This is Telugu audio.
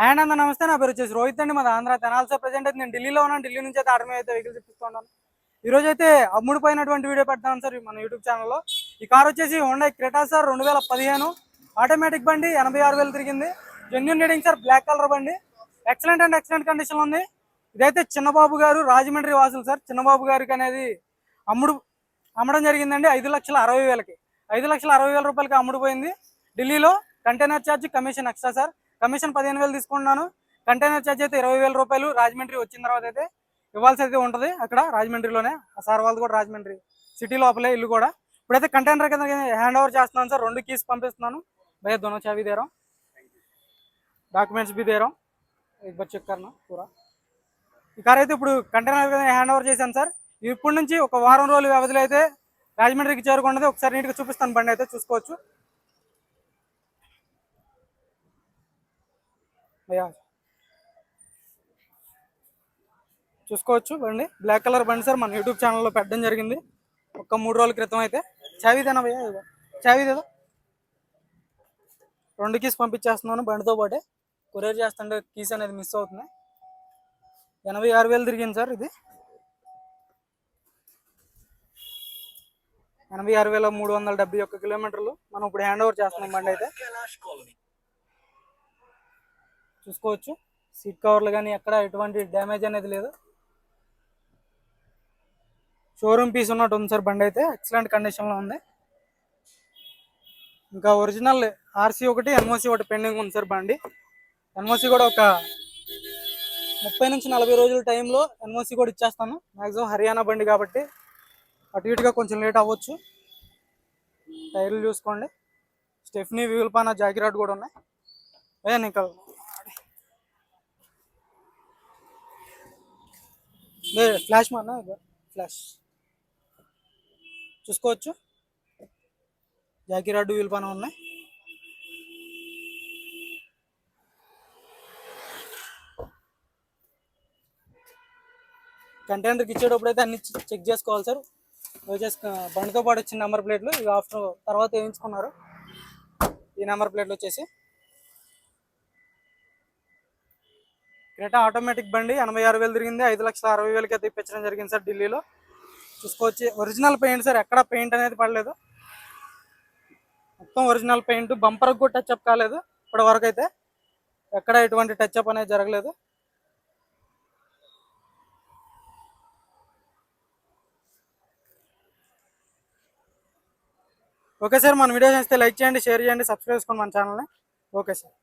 హ్యాండ్ అంద నమస్తే. నా పేరు వచ్చేసి రోహిత్ అండి. మాది ఆంధ్ర తెనాల్సో ప్రజెంట్ అయితే నేను ఢిల్లీలో ఉన్నాను. ఢిల్లీ నుంచి అయితే ఆర్డర్ అయితే వెహికల్ తెప్పిస్తున్నాను ఈ రోజు అయితే అమ్ముడుపోయినటువంటి వీడియో పెడతాను సార్ మన యూట్యూబ్ ఛానల్లో ఈ కార్ వచ్చేసి హోండా క్రెటా సార్ రెండు వేల పదిహేను. ఆటోమేటిక్ బండి ఎనభై ఆరు వేలు తిరిగింది. Genuine reading sir black colour బండి. ఎక్సలెంట్ అండ్ ఎక్సలెంట్ కండిషన్ ఉంది. ఇదైతే చిన్నబాబు గారు రాజమండ్రి వాసులు సార్. చిన్నబాబు గారికి అనేది అమ్ముడు అమ్మడం జరిగిందండి. ఐదు లక్షల అరవై వేలకి. ఐదు లక్షల అరవై వేల రూపాయలకి అమ్ముడుపోయింది. ఢిల్లీలో container charge commission extra sir. Commission పదిహేను వేలు తీసుకున్నాను కంటైనర్ ఛార్జ్ అయితే ఇరవై వేల రూపాయలు రాజమండ్రి వచ్చిన తర్వాత అయితే ఇవ్వాల్సి అయితే ఉంటుంది అక్కడ రాజమండ్రిలోనే ఆ సార్ వాళ్ళది కూడా రాజమండ్రి సిటీ లోపలే ఇల్లు కూడా ఇప్పుడైతే కంటైనర్ కింద హ్యాండ్ ఓవర్ చేస్తున్నాను సార్ రెండు కీస్ పంపిస్తున్నాను భయ దొనో చావీ దేరం డాక్యుమెంట్స్ బి దేరం एक बार చెక్ करना पूरा ఈ కార్ అయితే ఇప్పుడు కంటైనర్ హ్యాండ్ ఓవర్ చేశాను సార్ ఇప్పటి నుంచి ఒక వారం రోజుల వ్యవధిలో అయితే రాజమండ్రికి చేరుకున్నది ఒకసారి నీట్గా చూపిస్తాను బండి అయితే చూసుకోవచ్చు అయ్యా చూసుకోవచ్చు బండి బ్లాక్ కలర్ బండి సార్ మన యూట్యూబ్ ఛానల్లో పెట్టడం జరిగింది. ఒక మూడు రోజుల క్రితం అయితే. చావిదేనా భయ్యా ఇదిగో. రెండు కీస్ పంపించేస్తున్నాను బండితో పాటే. కొరియర్ చేస్తుంటే కీస్ అనేది మిస్ అవుతుంది ఎనభై ఆరు వేలు తిరిగింది సార్ ఇది. ఎనభై ఆరు వేల మూడు వందల డెబ్బై ఒక్క కిలోమీటర్లు. మనం ఇప్పుడు హ్యాండ్ ఓవర్ చేస్తున్నాం బండి అయితే. చూసుకోవచ్చు. సీట్ కవర్లు కానీ ఎక్కడ ఎటువంటి డ్యామేజ్ అనేది లేదు. షోరూమ్ పీస్ ఉన్నట్టు ఉంది సార్ బండి అయితే. ఎక్సలెంట్ కండిషన్లో ఉంది. ఇంకా ఒరిజినల్ ఆర్సీ ఒకటి ఎన్ఓసి ఒకటి పెండింగ్ ఉంది సార్ బండి. ఎన్ఓసి కూడా ఒక ముప్పై నుంచి నలభై రోజుల టైంలో ఎన్ఓసి కూడా ఇచ్చేస్తాను. మ్యాక్సిమం హర్యానా బండి కాబట్టి అటు ఇటుగా కొంచెం లేట్ అవ్వచ్చు. టైర్లు చూసుకోండి. స్టెఫ్నీ వీల్ జాకిరాట్ కూడా ఉన్నాయి. అదే నీకు ఫ్లాష్ మానా ఫ్లాష్ చూసుకోవచ్చు. జాకిరాడ్ వీల్ పాన ఉన్నాయి. కంటైనర్కి ఇచ్చేటప్పుడు అయితే అన్ని చెక్ చేసుకోవాలి సార్. వచ్చేసి బండితో పాటు వచ్చిన నెంబర్ ప్లేట్లు ఇవి ఆఫ్టర్ తర్వాత వేయించుకున్నారు. ఈ నెంబర్ ప్లేట్లు వచ్చేసి. క్రేటా ఆటోమేటిక్ బండి. ఎనభై ఆరు వేలు తిరిగింది. ఐదు లక్షల అరవై వేలకి అయితే ఇప్పించడం జరిగింది సార్ ఢిల్లీలో. చూసుకోవచ్చు. Original paint sir. ఎక్కడ పెయింట్ అనేది పడలేదు. మొత్తం ఒరిజినల్ పెయింట్ బంపర్కి కూడా టచ్ అప్ కాలేదు. ఇప్పటి వరకు అయితే ఎక్కడ ఎటువంటి టచ్ అప్ అనేది జరగలేదు. Okay sir. మన వీడియో చేస్తే లైక్ చేయండి షేర్ చేయండి సబ్స్క్రైబ్ చేసుకోండి మన ఛానల్ని ఓకే సార్.